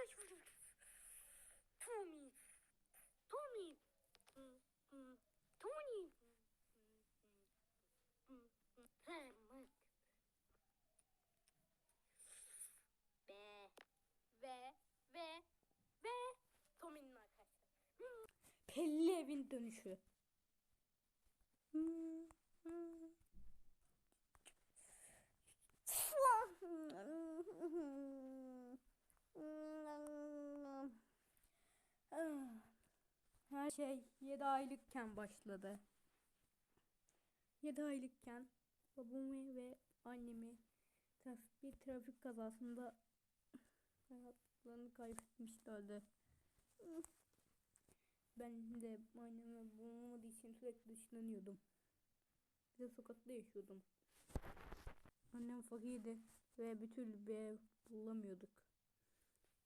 arkadaş. Tommy. Tommy. Hmm, Tony. Ve ve ve ve Tommy'nin arkadaşlar. Hmm. Pelli evin dönüşü. Her şey 7 aylıkken başladı. 7 aylıkken babamı ve annemi bir trafik kazasında hayatlarını kaybetmişlerdi. Ben de anneme bulunmadığı için sürekli dışlanıyordum. Bir de sokakta yaşıyordum. Annem fakirdi ve bir türlü bir ev bulamıyorduk.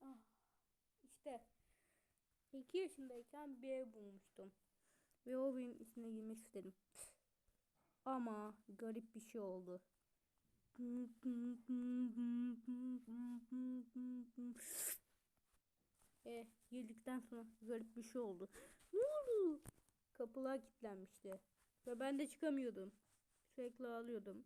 Ah, işte 2 yaşındayken bir ev bulmuştum. Ve o evin içine girmek istedim. Ama garip bir şey oldu. E, girdikten sonra garip bir şey oldu. Ne oldu? Kapılar kilitlenmişti. Ve ben de çıkamıyordum. Sürekli ağlıyordum.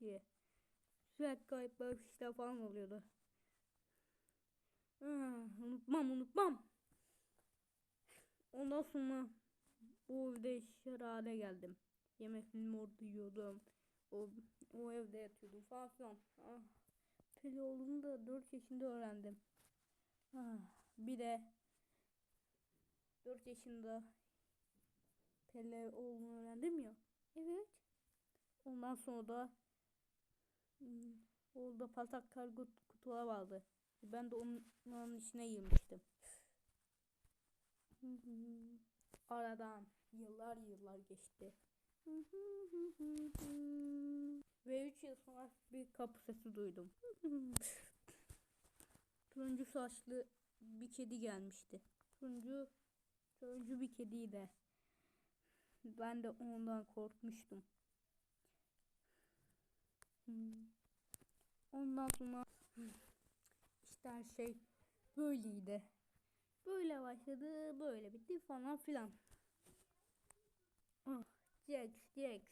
diye. Sürekli garip işler falan oluyordu. Ah, unutmam unutmam. Ondan sonra bu evde şarane geldim. Yemeklerimi orada yiyordum. O, o evde yatıyordum falan filan. Ah, Peli olduğunu da 4 yaşında öğrendim. Ah, bir de 4 yaşında Pele olduğunu öğrendim ya. Evet. Ondan sonra da hmm, orada patak kargo kutular vardı. Ben de onların içine girmiştim. Aradan yıllar yıllar geçti. Ve 3 yıl sonra bir kapı sesi duydum. Turuncu saçlı bir kedi gelmişti. Turuncu, turuncu bir kediydi. Ben de ondan korkmuştum. Hmm. Ondan sonra işte her şey böyleydi. Böyle başladı, böyle bitti falan filan. Ah, Jax, Jax.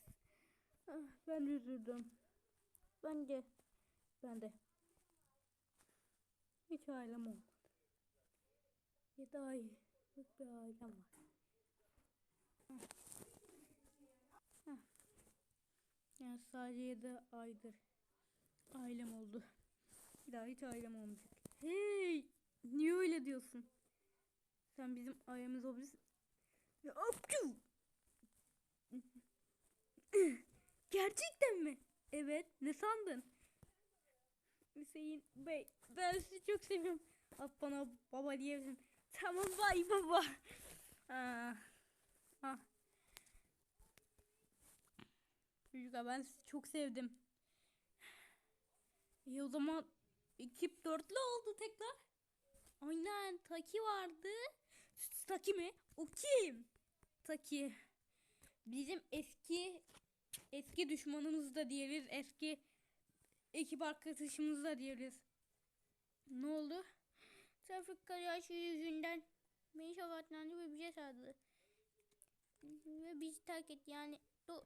Ah, ben üzüldüm. Ben de, ben de. Hiç ailem olmadı. Yedi aylık bir ailem var. Hah. Hah. Yani sadece yedi aydır ailem oldu. Bir daha hiç ailem olmayacak. Hey! Niye öyle diyorsun? Sen bizim ailemiz olabilirsin. Apçu! Gerçekten mi? Evet. Ne sandın? Hüseyin Bey ben sizi çok seviyorum. At bana baba diyebilirim. Tamam bay baba. Aa, ah. Çocuklar ben sizi çok sevdim. İyi o zaman ekip dörtlü oldu tekrar. Aynen Taki vardı. Taki mi? O kim? Taki. Bizim eski eski düşmanımız da diyebiliriz. Eski ekip arkadaşımız da diyebiliriz. Ne oldu? Trafik kazası yüzünden beni şafatlandı ve bize sardı. Ve bizi terk etti. Yani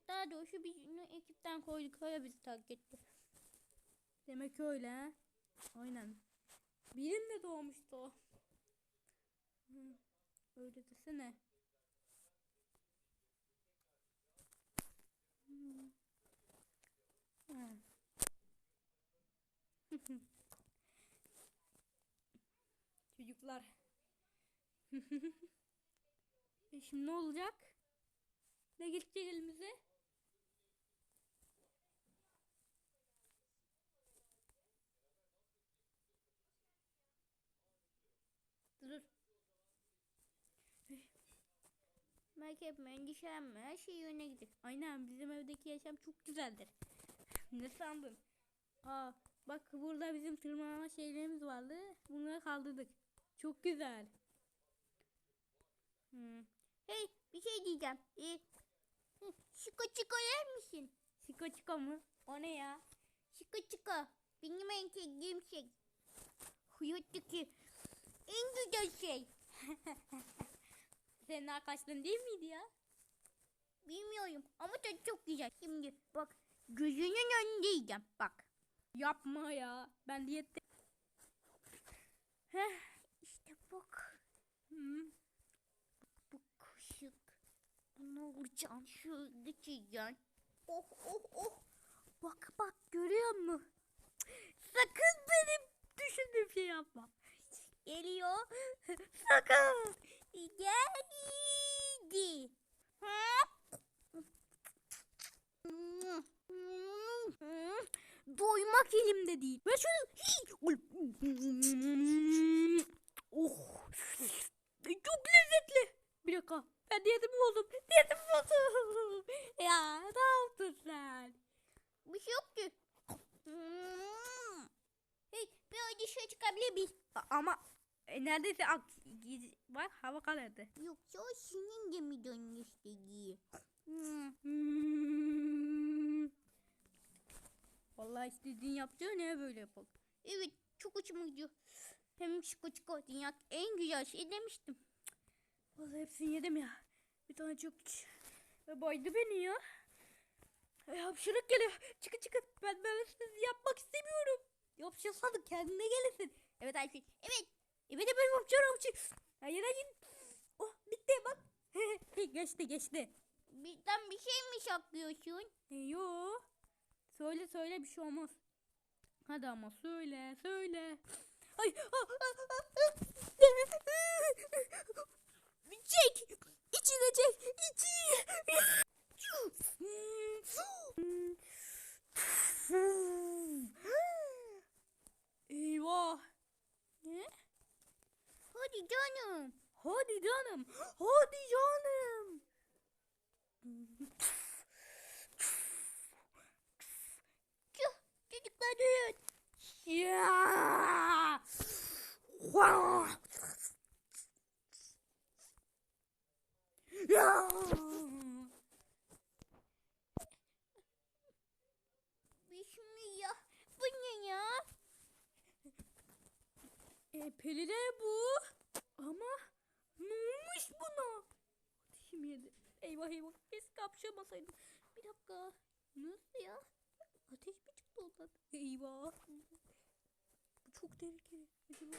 daha doğrusu biz onu ekipten koyduk. Öyle bizi terk etti. Demek öyle ha? Aynen. Birimle doğmuştu o. Hı, öyle desene. Ha. Çocuklar. e şimdi ne olacak? Ne geçecek elimize? Dur. Merak etme endişelenme her şey yönüne gider. Aynen bizim evdeki yaşam çok güzeldir. ne sandın? Aa bak burada bizim tırmanma şeylerimiz vardı. Bunları kaldırdık. Çok güzel. Hmm. Hey bir şey diyeceğim. Ee, şiko çiko yer misin? Şiko çiko mu? O ne ya? Şiko çiko. Benim en sevdiğim şey. Hayattaki en güzel şey. Senin arkadaşların değil miydi ya? Bilmiyorum ama tadı çok güzel. Şimdi bak gözünün önünde yiyeceğim bak. Yapma ya. Ben diyette. Heh, işte bak. Hı. Bu kaşık. Bunu vuracaksın. Şöyle çiğeceksin. Oh oh oh. Bak bak görüyor musun? Sakın benim düşündüğüm şey yapma. Geliyor. Sakın. Geldi. Doymak elimde değil. Ver şunu. Oh. Çok lezzetli. Bir dakika. Ben diyetimi bozdum. Diyetimi bozdum. ya ne yaptın sen? Bir şey yok ki. Hey, bir dışarı çıkabilir miyiz? Ama e, neredeyse ak bak hava karardı. Yoksa o senin de mi dönmüş dedi? Vallahi istediğin yapacağı ne böyle yapalım. Evet çok hoşuma gidiyor. Hem çiko çiko dünya en güzel şey demiştim. Vallahi hepsini yedim ya. Bir tane çok e, baydı beni ya. E, hapşırık geliyor. Çıkın çıkın. Ben böyle sizi yapmak istemiyorum. Yapışırsan da kendine gelesin. Evet Ayşe. Evet. Evet benim hapşırık hapşırık. Hayır hayır. Oh bitti bak. geçti geçti. Bizden bir şey mi saklıyorsun? E, yo. Söyle söyle bir şey olmaz. Hadi ama söyle söyle. Ay. ah, ah, ah. Çek. İçine çek. İçi. Eyvah. Ne? Hadi canım. Hadi canım. Hadi canım. Çuh, Çocuklar duyun. Ya. Vah. Ya. Bismillah. Bu ne ya? E, Pelire bu. Ama ne olmuş buna? Ateşim yedi. Eyvah eyvah. Keşke kapşamasaydım. Bir dakika. Nasıl ya? Ateş mi çıktı ondan? Eyvah. Bu çok tehlikeli. Acaba...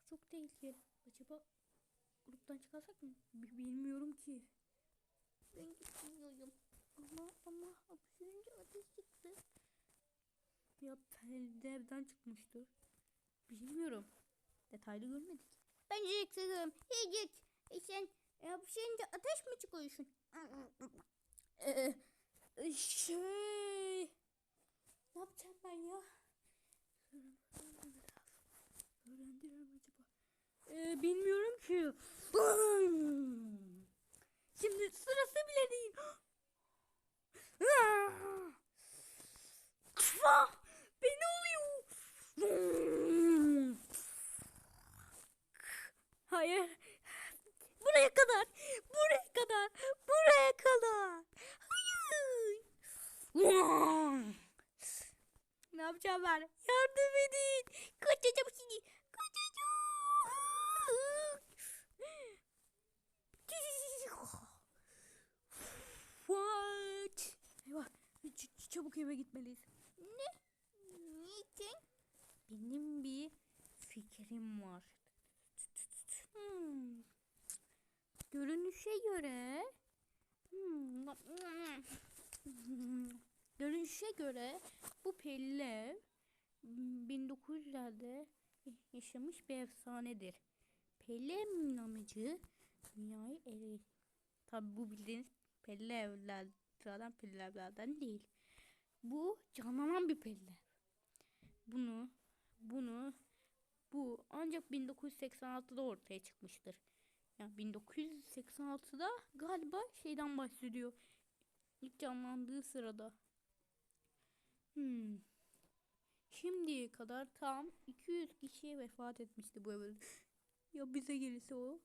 Bu çok tehlikeli. Acaba gruptan çıkarsak mı? Bi- Bilmiyorum ki. Ben gitmiyorum. Ama ama hapşırınca ateş çıktı. Ya perde evden çıkmıştır. Bilmiyorum. Detaylı görmedik. Ben seviyorum. Yiyecek. E sen hapşırınca ateş mi çıkıyorsun? Ee, şey... Ne yapacağım ben ya? Öğrendiler acaba? Ee, bilmiyorum ki. Şimdi sırası bile değil. Beni oluyor. Hayır. Buraya kadar. Buraya kadar. Buraya kadar. Hayır. Ne yapacağım ben? Yardım edin. Kaçacağım şimdi. Kaçacağım. What? Eyvah. Ç- çabuk eve gitmeliyiz. Ne? Niçin? Benim bir fikrim var. Hmm. Görünüşe göre Hmm. Görünüşe göre bu Pelin 1900'lerde yaşamış bir efsanedir. Pelin inanıcı dünyayı ele Tabi bu bildiğiniz Pelin evler sıradan Pelin evlerden değil. Bu canlanan bir Pelin. Bunu bunu bu ancak 1986'da ortaya çıkmıştır. Yani 1986'da galiba şeyden bahsediyor. İlk canlandığı sırada. Hmm. Şimdiye kadar tam 200 kişiye vefat etmişti bu evde. Ya bize gelirse o?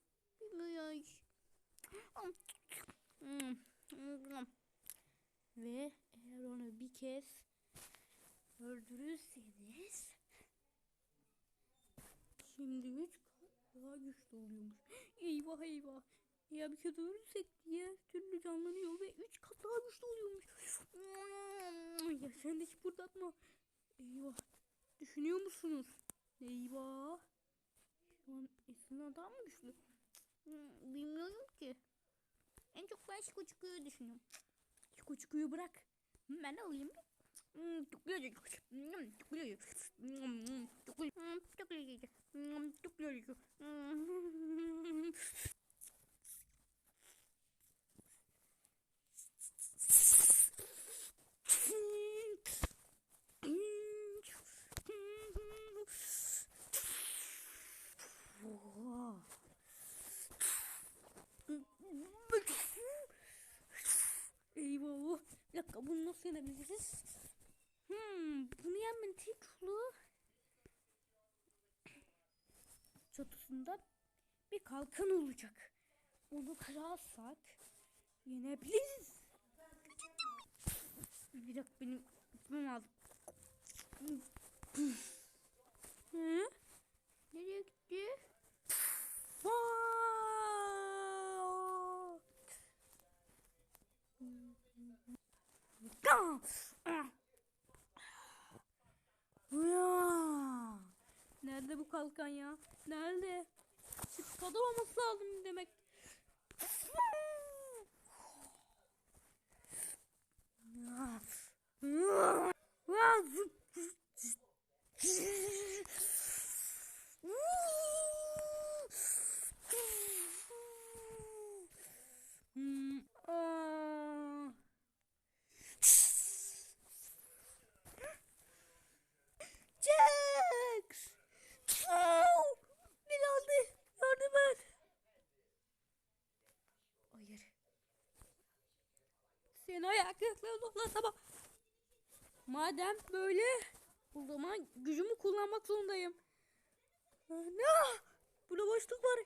Ve eğer onu bir kez öldürürseniz Şimdi üç kat daha güçlü oluyormuş. Eyvah eyvah. Ya bir kez ölürsek diye türlü canlanıyor ve üç kat daha güçlü oluyormuş. Ya sen de hiç buradatma. Eyvah. Düşünüyor musunuz? Eyvah. Şu an Esin'den daha mı güçlü? Bilmiyorum ki. En çok ben Şikoçiku'yu düşünüyorum. Şikoçiku'yu bırak. Ben alayım bir. Hmm, Çok güzel. Hmm, Çok güzel. Hmm, Çok güzel. Hmm, Çok güzel. Hmm, Çok güzel. Hmm. Eyvah. Bir dakika bunu nasıl yenebiliriz? Hmm, bunu yenmenin tek yolu çatısında bir kalkan olacak. Onu kırarsak yenebiliriz. Bir dakika benim gitmem lazım. Hı? Nereye gitti? Vaa! Gah! Ah! Ya! Nerede bu kalkan ya? Nerede? Çıkada olması lazım demek. Ya! Ya! Ya! Hmm, aa. Jax! Oh! Beni aldı. Yardım et. Hayır. Seni ayaklarla uzatamam. Madem böyle o zaman gücümü kullanmak zorundayım. Ah, Ne? Burada boşluk var.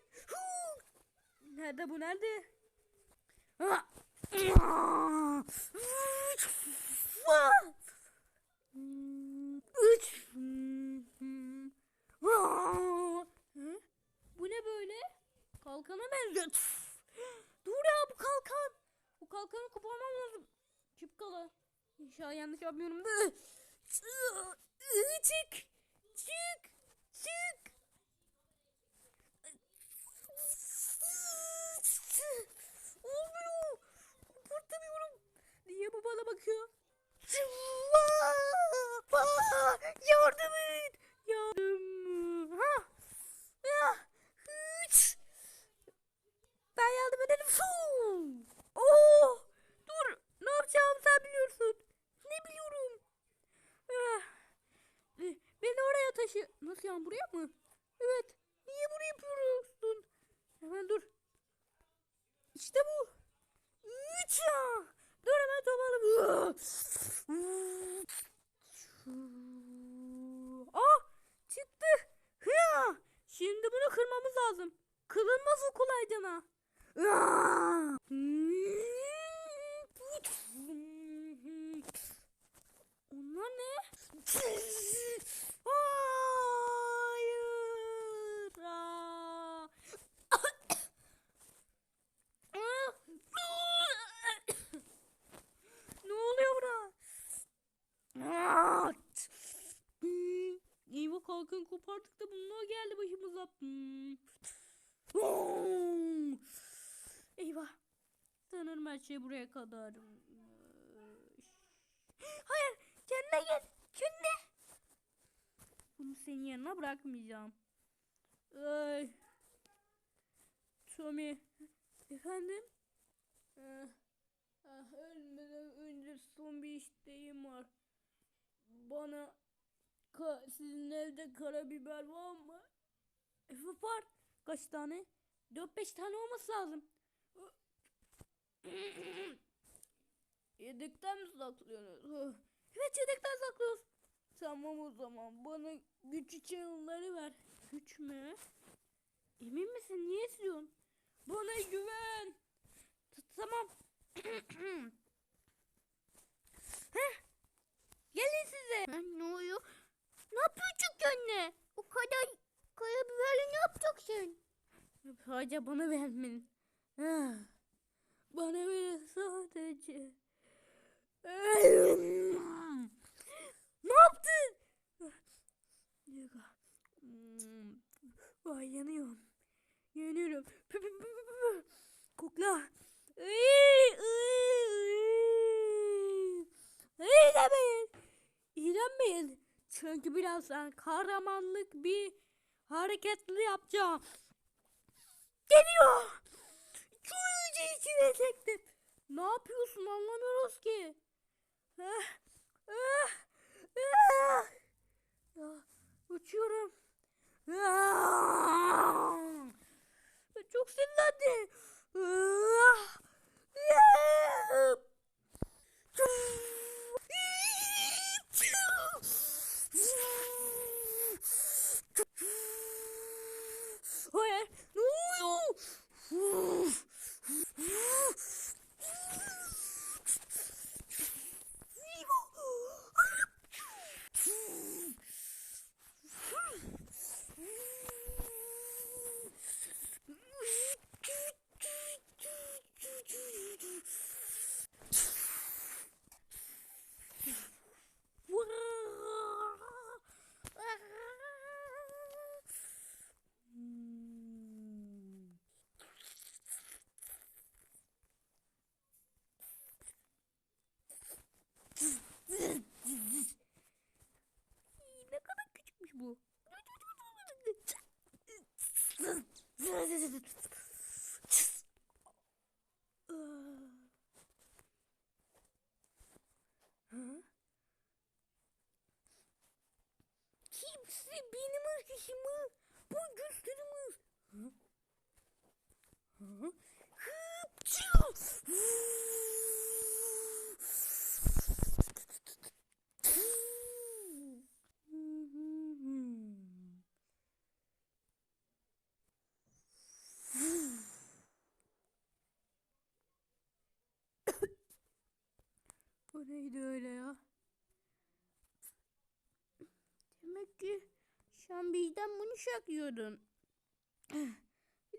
Nerede bu nerede? Ah! Ah! Ah! Hmm, Üç. Hmm. Aa! Hı? Bu ne böyle? Kalkana benziyor. Tüf! Dur ya bu kalkan. Bu kalkanı koparmam lazım. Çıpkala. İnşallah yanlış yapmıyorum. Çık. Çık. Olmuyor. Kopartamıyorum. Niye bu bana bakıyor? Aa, Yardım et. Yardım. Ha. Ya. Hiç. Ben yardım ederim. Fuu. Oo. Dur. Ne yapacağımı sen biliyorsun. Ne biliyorum. Ah. Eh, Beni oraya yani buraya mı? Evet. Niye buraya yapıyorsun? Hemen dur. İşte bu. Üç ya. Dur hemen topalım. Ah çıktı. Hıya. Şimdi bunu kırmamız lazım. Kırılmaz o kolaycana. Onlar ne? Hayır. Ah! ne oluyor buna? At! Hmm, Eyvah kalkan kopardık da bunlar geldi başımıza. Hmm. Oo! Eyvah. Sanırım her şey buraya kadar. Hayır. Kendine gel. Kendine. Bunu senin yanına bırakmayacağım. Ay. Tommy. Efendim? Ah, ah, ölmeden önce son bir isteğim var. Bana ka sizin evde karabiber var mı? Evet var. Kaç tane? 4-5 tane olması lazım. Yedekten mi saklıyorsunuz? Evet yedekten saklıyoruz. Tamam o zaman bana güç için onları ver. Güç mü? Emin misin? Niye istiyorsun? Bana güven. T- Tamam. Heh. Gelin size. ne oluyor? Ne yapıyorsun anne? O kadar karabiber Sadece bana vermen. Ah, Bana ver sadece. Ne yaptın? Bir dakika. Hmm. Ay yanıyorum. Yanıyorum. Kokla. İğrenmeyin. İğrenmeyin. Çünkü birazdan kahramanlık bir hareketli yapacağım. Geliyor. İyice içine çektim. Ne yapıyorsun anlamıyoruz ki. Ah, ah, ah. Ah, Uçuyorum. Ah. Çok sinirlendi. Ah. Ah. Hayır. Ne oluyor? Hmm. ne kadar küçükmüş bu. Hı? Kimse benim arkadaşımı bu? Hıpçı! Bu neydi öyle ya? Demek ki sen birden bunu saklıyordun.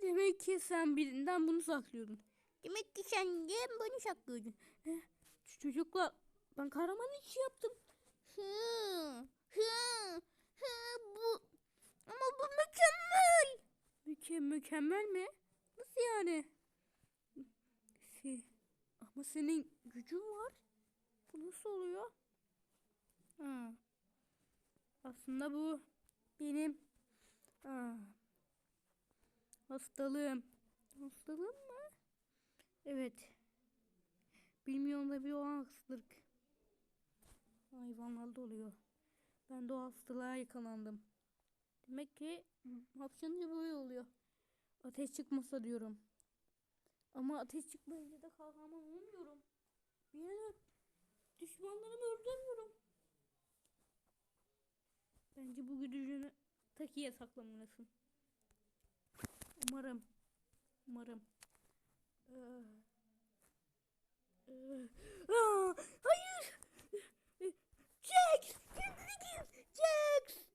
Demek ki sen birinden bunu saklıyordun. Demek ki sen de bunu saklıyordun. Şu Çocuklar ben kahraman işi yaptım. Hı, hı, hı, bu ama bu mükemmel. Müke mükemmel mi? Nasıl yani? Şey, ama senin gücün var. Bu nasıl oluyor? Ha. Aslında bu benim aa, hastalığım. Hastalığım mı? Evet. Bilmiyorum da bir o hastalık. Hayvanlarda oluyor. Ben de o hastalığa yakalandım. Demek ki hapşınca böyle oluyor. Ateş çıkmasa diyorum. Ama ateş çıkmayınca da kahraman olmuyorum. Bir yerden düşmanlarımı öldürmüyorum. Bence bu güdücünü takiye saklamalısın. Umarım. Umarım. Ee, e, e. aa, hayır. Jax. Jax. Jax.